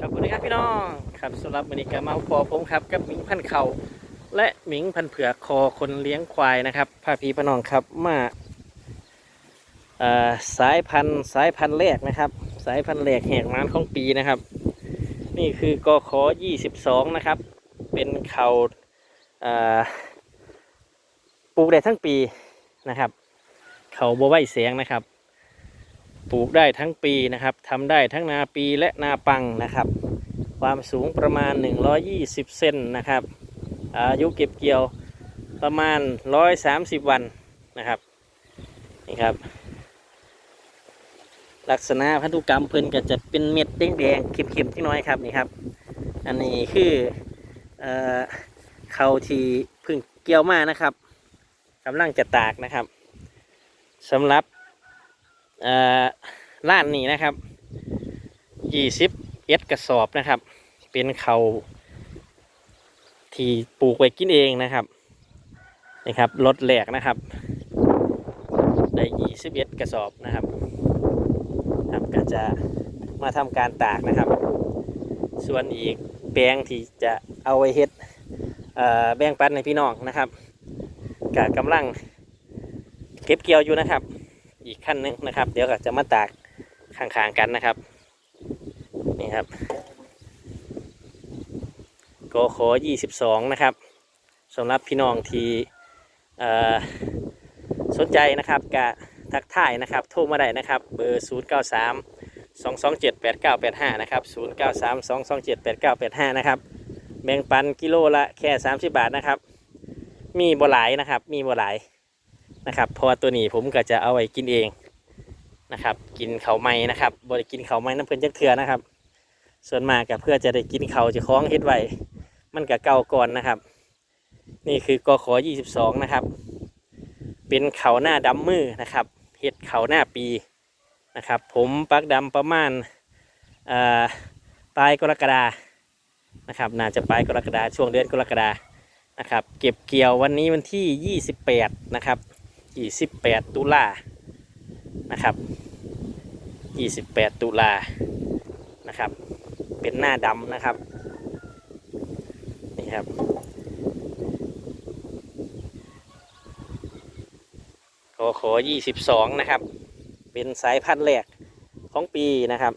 ครับสวัสดีครับพี่น้องครับสำหรับวันนี้ก็มาพอผมครับกับหมิงพันเขาและหมิงพันเผือกคอคนเลี้ยงควายนะครับพาพี่พี่น้องครับมาสายพันธุ์สายพันธุ์แรกนะครับ สายพันธุ์แรกแหกมานของปีนะครับ นี่คือกอขอ22 นะครับ เป็นเขาเอ่อปลูกได้ทั้งปีนะครับ เขาบัวไหวเสียงนะครับ ปลูกได้ทั้งปีนะครับทำได้ทั้งนาปีและนาปังนะครับ ความสูงประมาณ 120 เซนนะครับ อายุเก็บเกี่ยวประมาณ 130 วันนะครับนี่ครับ ลักษณะพันธุกรรมเพิ่นก็จะเป็นเม็ดแดงๆเข็มๆที่น้อยครับนี่ครับ อันนี้คือเอ่อเขาที่พึ่งเกี่ยวมานะครับกำลังจะตากนะครับสำหรับ ล้านนี้นะครับยี่สิบเอ็ดกระสอบนะครับ เป็นเขาที่ปลูกไว้กินเองนะครับนี่ครับรถแหลกนะครับ ได้ยี่สิบเอ็ดกระสอบนะครับครับก็จะมาทำการตากนะครับ ส่วนอีกแปลงที่จะเอาไว้เฮ็ดแบ่งปันในพี่น้องนะครับกกำลังเก็บเกี่ยวอยู่นะครับ อีกขั้นหนึงนะครับ เดี๋ยวก็จะมาตากข้างๆกันนะครับ นี่ครับโกขอ22 นะครับสำหรับพี่น้องที่สนใจนะครับกะทักทายนะครับ โทรมาได้นะครับ เบอร์ 093 227 8985 นะครับ 093 227 8985 นะครับ แบ่งปันกิโลละแค่ 30 บาทนะครับ มีบ่หลายนะครับ มีบ่หลาย นะครับเพราะว่าตัวนี้ผมก็จะเอาไว้กินเองนะครับ กินเขาไม้นะครับบริกินเขาไม้น้ำเพิ่นจักเถื่อนะครับ ส่วนมากก็เพื่อจะได้กินเขาจะคล้องเฮ็ดไว้มันก็เก่าก่อนนะครับ นี่คือกอขอ22 นะครับ เป็นเขาหน้าดำมือนะครับเห็ดเขาหน้าปีนะครับ ผมปักดำประมาณอ่อปลายกรกฎานะครับ น่าจะปลายกรกฎาช่วงเดือนกรกฎานะครับ เก็บเกี่ยววันนี้วันที่ 28 นะครับ 28ตุลานะครับ28ตุลานะครับ เป็นหน้าดำนะครับ นี่ครับ ขอขอ22นะครับ เป็นสายพันธุ์แรกของปีนะครับ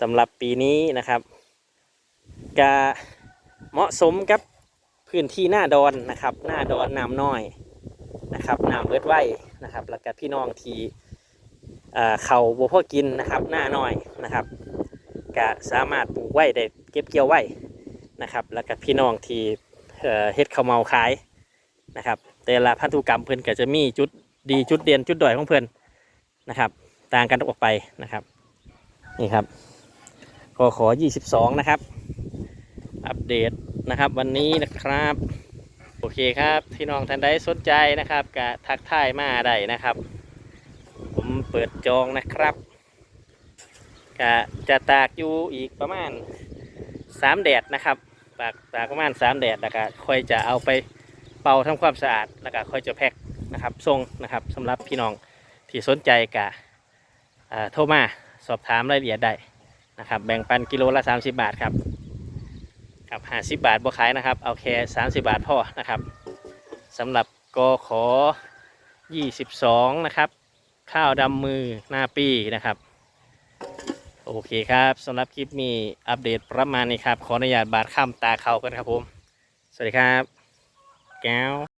สำหรับปีนี้นะครับกะเหมาะสมกับพื้นที่หน้าดอนนะครับ หน้าดอนน้ำน้อย นะครับน้ำเบิดไว้นะครับ แล้วก็พี่น้องที่เอ่อเขาบัวพ่อกินนะครับ หน้าน้อยนะครับก็สามารถปลูกไว้ได้เก็บเกี่ยวไว้นะครับ แล้วก็พี่น้องที่เฮ็ดข้าวเมาขายนะครับ แต่ละพันธุกรรมเพิ่อนก็จะมีจุดดีจุดเด่นจุดด้อยของเพิ่อนนะครับ ต่างกันออกไปนะครับนี่ครับขอขอ 22 นะครับ อัปเดตนะครับวันนี้นะครับ โอเคครับพี่น้องท่านใดสนใจนะครับก็ทักทายมาได้นะครับ ผมเปิดจองนะครับก็จะตากอยู่อีกประมาณสามแดดนะครับตากตากประมาณสามแดดแล้วก็ค่อยจะเอาไปเป่าทำความสะอาดแล้วก็ค่อยจะแพ็คนะครับส่งนะครับสำหรับพี่น้องที่สนใจกะโทรมาสอบถามรายละเอียดได้นะครับ แบ่งปันกิโลละ 30 บาทครับ ครับห้าสิบบาทบ่ขายนะครับ เอาแค่สามสิบาทพอนะครับสำหรับกขอยี่สิบสองนะครับ ข้าวดำมือหน้าปีนะครับ โอเคครับสำหรับคลิปนี้อัปเดตประมาณนี้ครับ ขออนุญาตบาทข้ามตาเขากันครับผม สวัสดีครับ แก้ว